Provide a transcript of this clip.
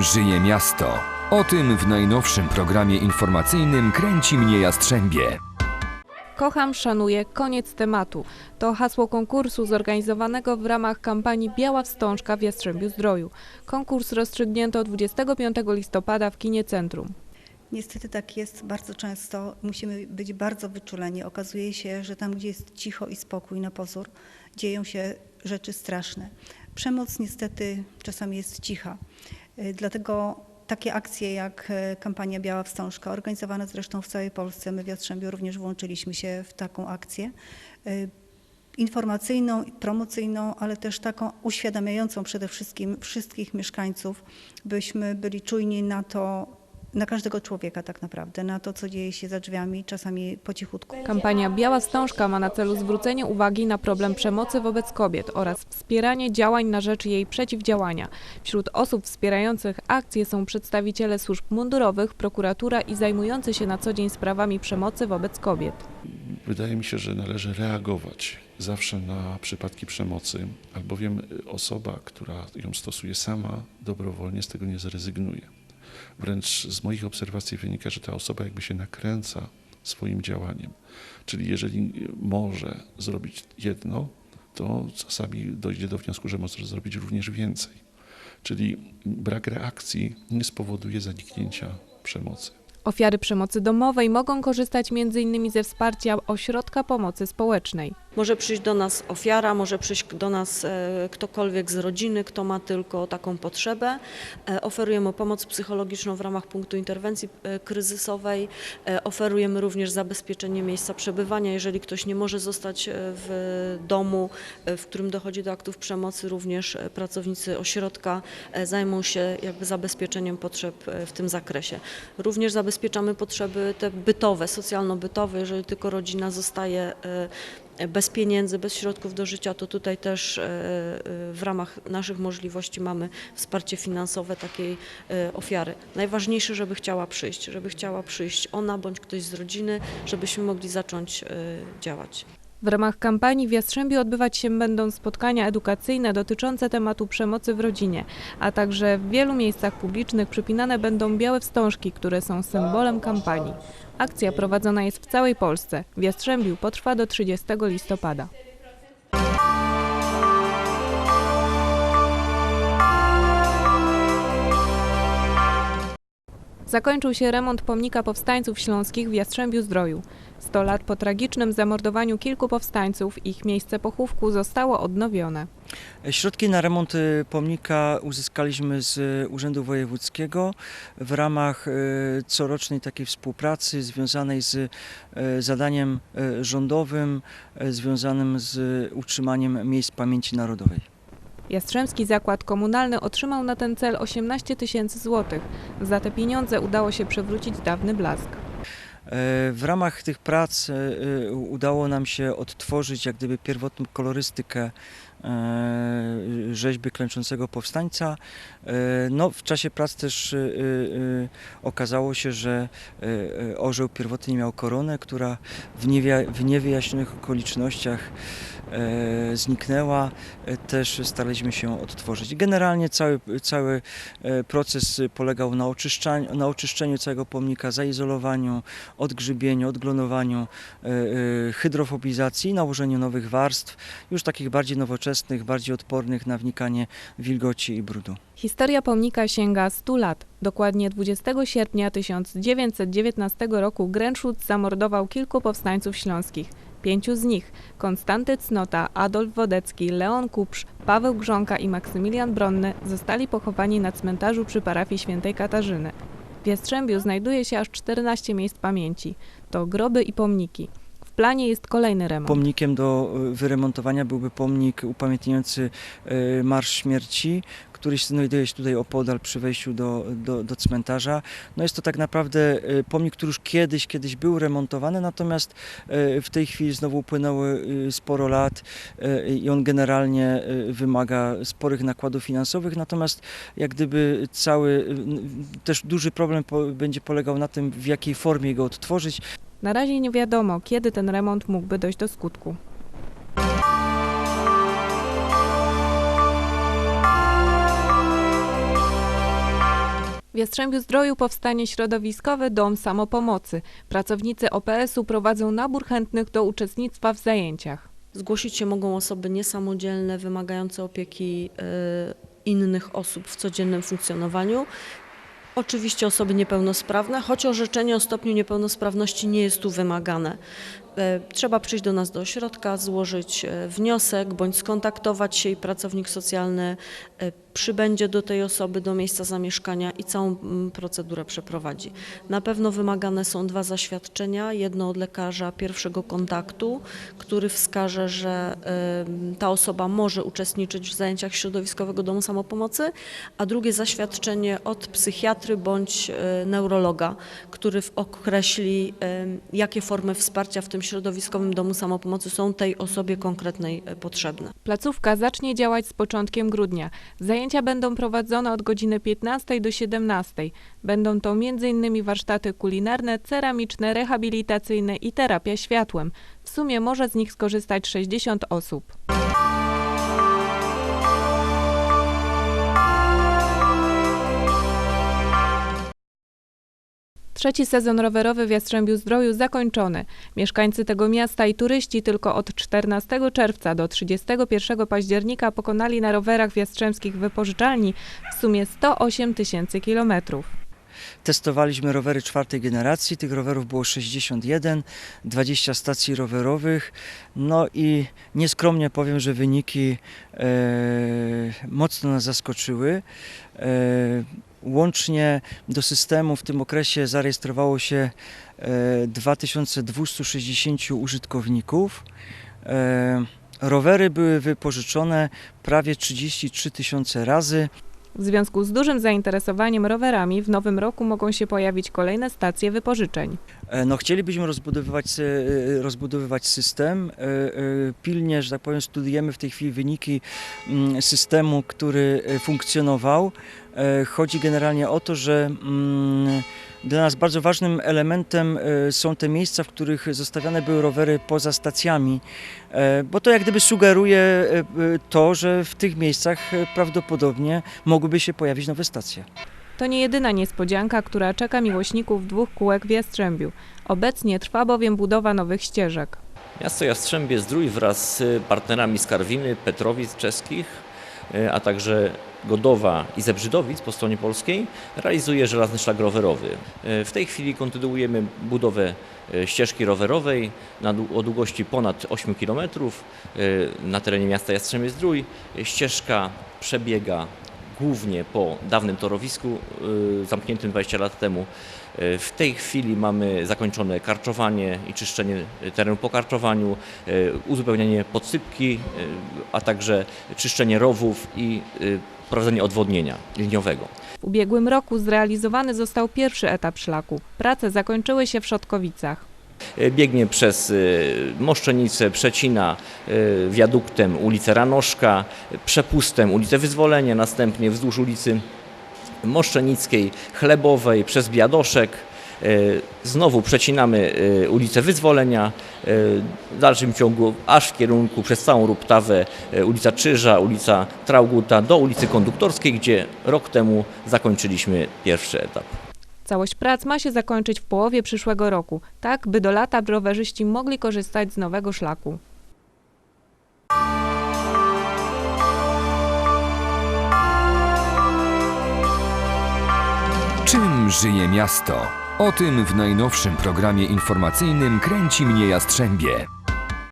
czym żyje miasto. O tym w najnowszym programie informacyjnym Kręci mnie Jastrzębie. Kocham, szanuję, koniec tematu. To hasło konkursu zorganizowanego w ramach kampanii Biała Wstążka w Jastrzębiu Zdroju. Konkurs rozstrzygnięto 25 listopada w Kinie Centrum. Niestety tak jest bardzo często. Musimy być bardzo wyczuleni. Okazuje się, że tam, gdzie jest cicho i spokój na pozór, dzieją się rzeczy straszne. Przemoc niestety czasami jest cicha. Y, Dlatego takie akcje jak e, kampania Biała Wstążka, organizowane zresztą w całej Polsce, my w Jastrzębiu również włączyliśmy się w taką akcję, y, informacyjną, promocyjną, ale też taką uświadamiającą przede wszystkim wszystkich mieszkańców, byśmy byli czujni na to, na każdego człowieka tak naprawdę, na to, co dzieje się za drzwiami, czasami po cichutku. Kampania Biała Wstążka ma na celu zwrócenie uwagi na problem przemocy wobec kobiet oraz wspieranie działań na rzecz jej przeciwdziałania. Wśród osób wspierających akcję są przedstawiciele służb mundurowych, prokuratura i zajmujący się na co dzień sprawami przemocy wobec kobiet. Wydaje mi się, że należy reagować zawsze na przypadki przemocy, albowiem osoba, która ją stosuje sama, dobrowolnie z tego nie zrezygnuje. Wręcz z moich obserwacji wynika, że ta osoba jakby się nakręca swoim działaniem. Czyli jeżeli może zrobić jedno, to czasami dojdzie do wniosku, że może zrobić również więcej. Czyli brak reakcji nie spowoduje zaniknięcia przemocy. Ofiary przemocy domowej mogą korzystać m.in. ze wsparcia ośrodka pomocy społecznej. Może przyjść do nas ofiara, może przyjść do nas e, ktokolwiek z rodziny, kto ma tylko taką potrzebę. E, Oferujemy pomoc psychologiczną w ramach punktu interwencji e, kryzysowej. Oferujemy również zabezpieczenie miejsca przebywania. Jeżeli ktoś nie może zostać w domu, w którym dochodzi do aktów przemocy, również pracownicy ośrodka zajmą się jakby zabezpieczeniem potrzeb w tym zakresie. Również zabezpieczamy potrzeby te bytowe, socjalno-bytowe, jeżeli tylko rodzina zostaje bez pieniędzy, bez środków do życia, to tutaj też e, e, w ramach naszych możliwości mamy wsparcie finansowe takiej e, ofiary. Najważniejsze, żeby chciała przyjść, żeby chciała przyjść ona bądź ktoś z rodziny, żebyśmy mogli zacząć działać. W ramach kampanii w Jastrzębiu odbywać się będą spotkania edukacyjne dotyczące tematu przemocy w rodzinie, a także w wielu miejscach publicznych przypinane będą białe wstążki, które są symbolem kampanii. Akcja prowadzona jest w całej Polsce. W Jastrzębiu potrwa do 30 listopada. Zakończył się remont pomnika powstańców śląskich w Jastrzębiu Zdroju. 100 lat po tragicznym zamordowaniu kilku powstańców ich miejsce pochówku zostało odnowione. Środki na remont y, pomnika uzyskaliśmy z y, Urzędu Wojewódzkiego w ramach y, corocznej takiej współpracy związanej z zadaniem rządowym związanym z utrzymaniem miejsc pamięci narodowej. Jastrzębski Zakład Komunalny otrzymał na ten cel 18 tysięcy złotych. Za te pieniądze udało się przywrócić dawny blask. E, W ramach tych prac e, e, udało nam się odtworzyć jak gdyby pierwotną kolorystykę rzeźby klęczącego powstańca. No, w czasie prac też okazało się, że orzeł pierwotnie miał koronę, która w, niewyjaśnionych okolicznościach zniknęła. E, Też staraliśmy się odtworzyć. Generalnie cały, cały e, proces polegał na oczyszczaniu, na oczyszczeniu całego pomnika, zaizolowaniu, odgrzybieniu, odglonowaniu, e, e, hydrofobizacji nałożeniu nowych warstw, już takich bardziej nowoczesnych, bardziej odpornych na wnikanie wilgoci i brudu. Historia pomnika sięga 100 lat. Dokładnie 20 sierpnia 1919 roku Gręczut zamordował kilku powstańców śląskich. Pięciu z nich Konstanty Cnota, Adolf Wodecki, Leon Kupsz, Paweł Grząka i Maksymilian Bronny zostali pochowani na cmentarzu przy parafii świętej Katarzyny. W Jastrzębiu znajduje się aż 14 miejsc pamięci. To groby i pomniki. W planie jest kolejny remont. Pomnikiem do e, wyremontowania byłby pomnik upamiętniający e, Marsz Śmierci, który znajduje się tutaj opodal przy wejściu do, do, do cmentarza. No jest to tak naprawdę e, pomnik, który już kiedyś, kiedyś był remontowany, natomiast e, w tej chwili znowu upłynęło e, sporo lat i on generalnie wymaga sporych nakładów finansowych, natomiast jak gdyby cały, też duży problem będzie polegał na tym, w jakiej formie go odtworzyć. Na razie nie wiadomo, kiedy ten remont mógłby dojść do skutku. W Jastrzębiu-Zdroju powstanie środowiskowy dom samopomocy. Pracownicy OPS-u prowadzą nabór chętnych do uczestnictwa w zajęciach. Zgłosić się mogą osoby niesamodzielne, wymagające opieki y, innych osób w codziennym funkcjonowaniu. Oczywiście osoby niepełnosprawne, choć orzeczenie o stopniu niepełnosprawności nie jest tu wymagane. E, Trzeba przyjść do nas do ośrodka, złożyć e, wniosek bądź skontaktować się i pracownik socjalny e, przybędzie do tej osoby, do miejsca zamieszkania i całą mm, procedurę przeprowadzi. Na pewno wymagane są dwa zaświadczenia, jedno od lekarza pierwszego kontaktu, który wskaże, że ta osoba może uczestniczyć w zajęciach środowiskowego domu samopomocy, a drugie zaświadczenie od psychiatry bądź neurologa, który określi, jakie formy wsparcia w tym środowiskowym domu samopomocy są tej osobie konkretnej e, potrzebne. Placówka zacznie działać z początkiem grudnia. Zajęcia będą prowadzone od godziny 15 do 17. Będą to m.in. warsztaty kulinarne, ceramiczne, rehabilitacyjne i terapia światłem. W sumie może z nich skorzystać 60 osób. Trzeci sezon rowerowy w Jastrzębiu-Zdroju zakończony. Mieszkańcy tego miasta i turyści tylko od 14 czerwca do 31 października pokonali na rowerach w jastrzębskich wypożyczalni w sumie 108 tysięcy kilometrów. Testowaliśmy rowery czwartej generacji, tych rowerów było 61, 20 stacji rowerowych. No i nieskromnie powiem, że wyniki e, mocno nas zaskoczyły. E, łącznie do systemu w tym okresie zarejestrowało się e, 2260 użytkowników. E, rowery były wypożyczone prawie 33 tysiące razy. W związku z dużym zainteresowaniem rowerami w nowym roku mogą się pojawić kolejne stacje wypożyczeń. E, No, chcielibyśmy rozbudowywać, e, rozbudowywać system. E, Pilnie, że tak powiem, studujemy w tej chwili wyniki mm, systemu, który funkcjonował. Chodzi generalnie o to, że mm, dla nas bardzo ważnym elementem e, są te miejsca, w których zostawiane były rowery poza stacjami, e, bo to jak gdyby sugeruje e, to, że w tych miejscach prawdopodobnie mogłyby się pojawić nowe stacje. To nie jedyna niespodzianka, która czeka miłośników dwóch kółek w Jastrzębiu. Obecnie trwa bowiem budowa nowych ścieżek. Miasto Jastrzębie Zdrój wraz z partnerami z Karwiny, Petrowic czeskich, a także Godowa i Zebrzydowic po stronie polskiej realizuje żelazny szlak rowerowy. E, W tej chwili kontynuujemy budowę e, ścieżki rowerowej o długości ponad 8 km e, na terenie miasta Jastrzębie Zdrój. E, Ścieżka przebiega głównie po dawnym torowisku y, zamkniętym 20 lat temu. Y, W tej chwili mamy zakończone karczowanie i czyszczenie terenu po karczowaniu, y, uzupełnianie podsypki, a także czyszczenie rowów i prowadzenie odwodnienia liniowego. W ubiegłym roku zrealizowany został pierwszy etap szlaku. Prace zakończyły się w Szotkowicach. Y, Biegnie przez y, Moszczenicę, przecina y, wiaduktem ulicę Ranoszka, przepustem ulicę Wyzwolenia, następnie wzdłuż ulicy Moszczenickiej, Chlebowej, przez Biadoszek. Znowu przecinamy ulicę Wyzwolenia, w dalszym ciągu aż w kierunku przez całą Ruptawę, ulica Czyża, ulica Trauguta do ulicy Konduktorskiej, gdzie rok temu zakończyliśmy pierwszy etap. Całość prac ma się zakończyć w połowie przyszłego roku, tak by do lata rowerzyści mogli korzystać z nowego szlaku. Czym żyje miasto? O tym w najnowszym programie informacyjnym Kręci mnie Jastrzębie.